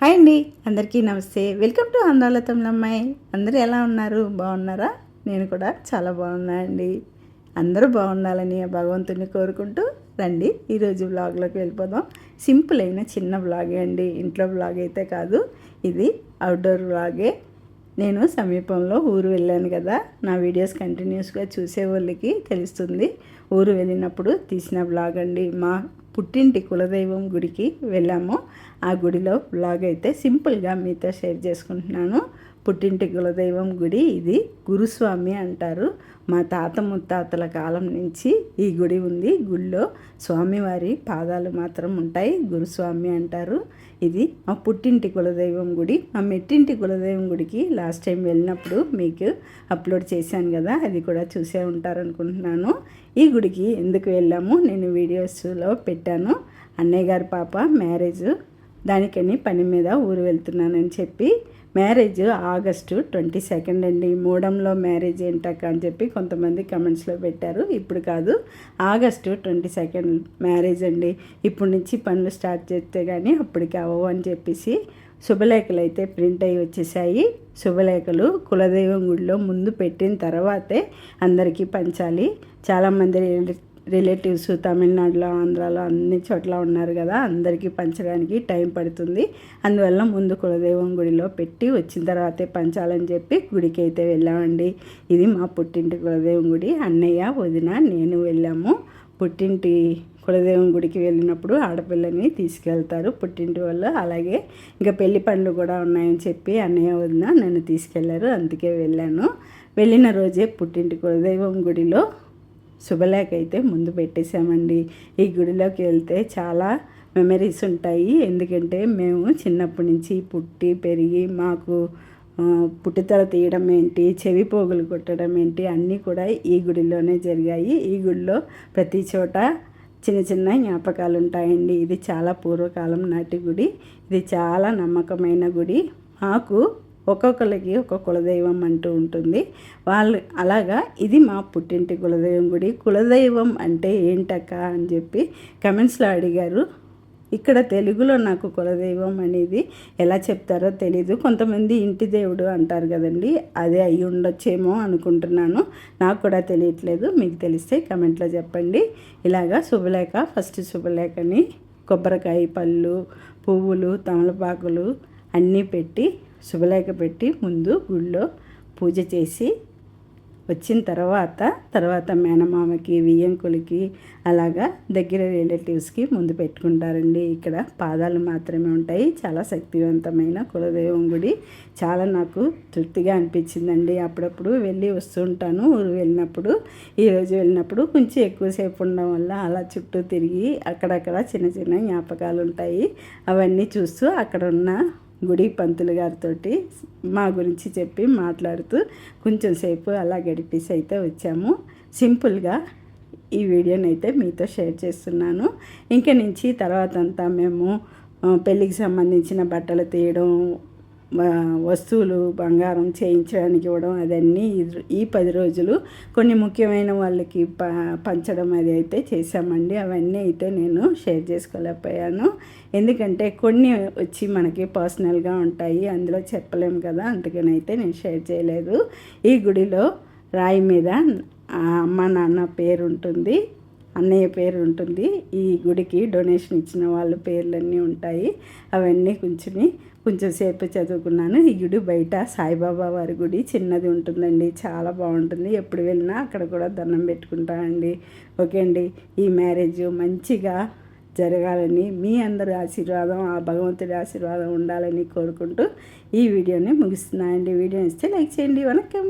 Hi అండి అందరికీ నమస్తే. వెల్కమ్ టు అందాల తమిళమ్మాయి. అందరూ ఎలా ఉన్నారు? బాగున్నారా? నేను కూడా చాలా బాగున్నా అండి. అందరూ బాగుండాలని ఆ భగవంతుని కోరుకుంటూ రండి ఈరోజు బ్లాగ్లోకి వెళ్ళిపోదాం. సింపుల్ అయిన చిన్న బ్లాగే అండి. ఇంట్లో బ్లాగ్ అయితే కాదు ఇది అవుట్డోర్ బ్లాగే నేను సమీపంలో ఊరు వెళ్ళాను కదా నా వీడియోస్ కంటిన్యూస్గా చూసే వాళ్ళకి తెలుస్తుంది. ఊరు వెళ్ళినప్పుడు తీసిన బ్లాగ్ అండి. మా పుట్టింటి కులదైవం గుడికి వెళ్ళాము. ఆ గుడిలో బ్లాగ్ అయితే సింపుల్గా మీతో షేర్ చేసుకుంటున్నాను. పుట్టింటి కులదైవం గుడి ఇది గురుస్వామి అంటారు. మా తాత ముత్తాతల కాలం నుంచి ఈ గుడి ఉంది. గుడిలో స్వామివారి పాదాలు మాత్రం ఉంటాయి. గురుస్వామి అంటారు. ఇది మా పుట్టింటి కులదైవం గుడి. మా మెట్టింటి కులదైవం గుడికి లాస్ట్ టైం వెళ్ళినప్పుడు మీకు అప్లోడ్ చేశాను కదా అది కూడా చూసే ఉంటారనుకుంటున్నాను. ఈ గుడికి ఎందుకు వెళ్ళాము? నేను వీడియోస్లో పెట్టాను. అన్నయ్య గారి పాప మ్యారేజ్ దానికని పని మీద ఊరు వెళ్తున్నానని చెప్పి మ్యారేజ్ ఆగస్టు ట్వంటీ సెకండ్ అండి. మూడంలో మ్యారేజ్ ఏంటక్క అని చెప్పి కొంతమంది కమెంట్స్లో పెట్టారు. ఇప్పుడు కాదు ఆగస్టు ట్వంటీ సెకండ్ మ్యారేజ్ అండి. ఇప్పటి నుంచి పనులు స్టార్ట్ చేస్తే కానీ అప్పటికి అవ్వవు అని చెప్పేసి శుభలేఖలు అయితే ప్రింట్ అయ్యి వచ్చేసాయి. శుభలేఖలు కులదైవం గుడిలో ముందు పెట్టిన తర్వాతే అందరికీ పంచాలి. చాలామంది రిలేటివ్స్ తమిళనాడులో ఆంధ్రాలో అన్ని చోట్ల ఉన్నారు కదా అందరికీ పంచడానికి టైం పడుతుంది. అందువల్ల ముందు కులదైవం గుడిలో పెట్టి వచ్చిన తర్వాతే పంచాలని చెప్పి గుడికి అయితే వెళ్ళామండి. ఇది మా పుట్టింటి కులదైవం గుడి. అన్నయ్య వదిన నేను వెళ్ళాము. పుట్టింటి కులదైవం గుడికి వెళ్ళినప్పుడు ఆడపిల్లని తీసుకెళ్తారు పుట్టింటి వాళ్ళు. అలాగే ఇంకా పెళ్ళి పండ్లు కూడా ఉన్నాయని చెప్పి అన్నయ్య వదిన నన్ను తీసుకెళ్ళారు. అందుకే వెళ్ళాను. వెళ్ళిన రోజే పుట్టింటి కులదైవం గుడిలో శుభలేఖ అయితే ముందు పెట్టేశామండి. ఈ గుడిలోకి వెళ్తే చాలా మెమరీస్ ఉంటాయి. ఎందుకంటే మేము చిన్నప్పటి నుంచి పుట్టి పెరిగి మాకు పుట్టితల తీయడం ఏంటి చెవి పోగులు కొట్టడం ఏంటి అన్నీ కూడా ఈ గుడిలోనే జరిగాయి. ఈ గుడిలో ప్రతి చోట చిన్న చిన్న జ్ఞాపకాలు ఉంటాయండి. ఇది చాలా పూర్వకాలం నాటి గుడి. ఇది చాలా నమ్మకమైన గుడి. మాకు ఒక్కొక్కరికి ఒక్కొక్క కులదైవం అంటూ ఉంటుంది. వాళ్ళు అలాగా ఇది మా పుట్టింటి కులదైవం గుడి. కులదైవం అంటే ఏంటక్క అని చెప్పి కమెంట్స్లో అడిగారు. ఇక్కడ తెలుగులో నాకు కులదైవం అనేది ఎలా చెప్తారో తెలీదు. కొంతమంది ఇంటి దేవుడు అంటారు కదండి అదే అయి ఉండొచ్చేమో అనుకుంటున్నాను. నాకు కూడా తెలియట్లేదు. మీకు తెలిస్తే కమెంట్లో చెప్పండి. ఇలాగా శుభలేఖ ఫస్ట్ శుభలేఖని కొబ్బరికాయ పళ్ళు పువ్వులు తమలపాకులు అన్నీ పెట్టి శుభలేఖ పెట్టి ముందు గుళ్ళో పూజ చేసి వచ్చిన తర్వాత తర్వాత మేనమామకి వియ్యంకులకి అలాగా దగ్గర రిలేటివ్స్కి ముందు పెట్టుకుంటారండి. ఇక్కడ పాదాలు మాత్రమే ఉంటాయి. చాలా శక్తివంతమైన కులదైవం గుడి. చాలా నాకు తృప్తిగా అనిపించిందండి. అప్పుడప్పుడు వెళ్ళి వస్తుంటాను ఊరు వెళ్ళినప్పుడు ఈరోజు వెళ్ళినప్పుడు కొంచెం ఎక్కువసేపు ఉండడం వల్ల అలా చుట్టూ తిరిగి అక్కడక్కడ చిన్న చిన్న జ్ఞాపకాలు ఉంటాయి. అవన్నీ చూస్తూ అక్కడ ఉన్న గుడి పంతులు గారితో మా గురించి చెప్పి మాట్లాడుతూ కొంచెం సేపు అలా గడిపేసి అయితే వచ్చాము. సింపుల్గా ఈ వీడియోని అయితే మీతో షేర్ చేస్తున్నాను. ఇంక నుంచి తర్వాత అంతా మేము పెళ్ళికి సంబంధించిన బట్టలు తీయడం వస్తువులు బంగారం చేయించడానికి ఇవ్వడం అదన్నీ ఈ పది రోజులు. కొన్ని ముఖ్యమైన వాళ్ళకి ప పంచడం అది అయితే చేశామండి. అవన్నీ అయితే నేను షేర్ చేసుకోలేకపోయాను. ఎందుకంటే కొన్ని వచ్చి మనకి పర్సనల్గా ఉంటాయి అందులో చెప్పలేము కదా అందుకని అయితే నేను షేర్ చేయలేదు. ఈ గుడిలో రాయి మీద అమ్మ నాన్న పేరు ఉంటుంది అన్నయ్య పేరు ఉంటుంది. ఈ గుడికి డొనేషన్ ఇచ్చిన వాళ్ళ పేర్లన్నీ ఉంటాయి. అవన్నీ కొంచెం కొంచెం సేపు చదువుకున్నాను. ఈ గుడి బయట సాయిబాబా వారి గుడి చిన్నది ఉంటుందండి. చాలా బాగుంటుంది. ఎప్పుడు వెళ్ళినా అక్కడ కూడా దండం పెట్టుకుంటానండి. ఓకే అండి. ఈ మ్యారేజ్ మంచిగా జరగాలని మీ అందరి ఆశీర్వాదం ఆ భగవంతుడి ఆశీర్వాదం ఉండాలని కోరుకుంటూ ఈ వీడియోని ముగిస్తున్నానండి. వీడియో ఇస్తే లైక్ చేయండి. వనకం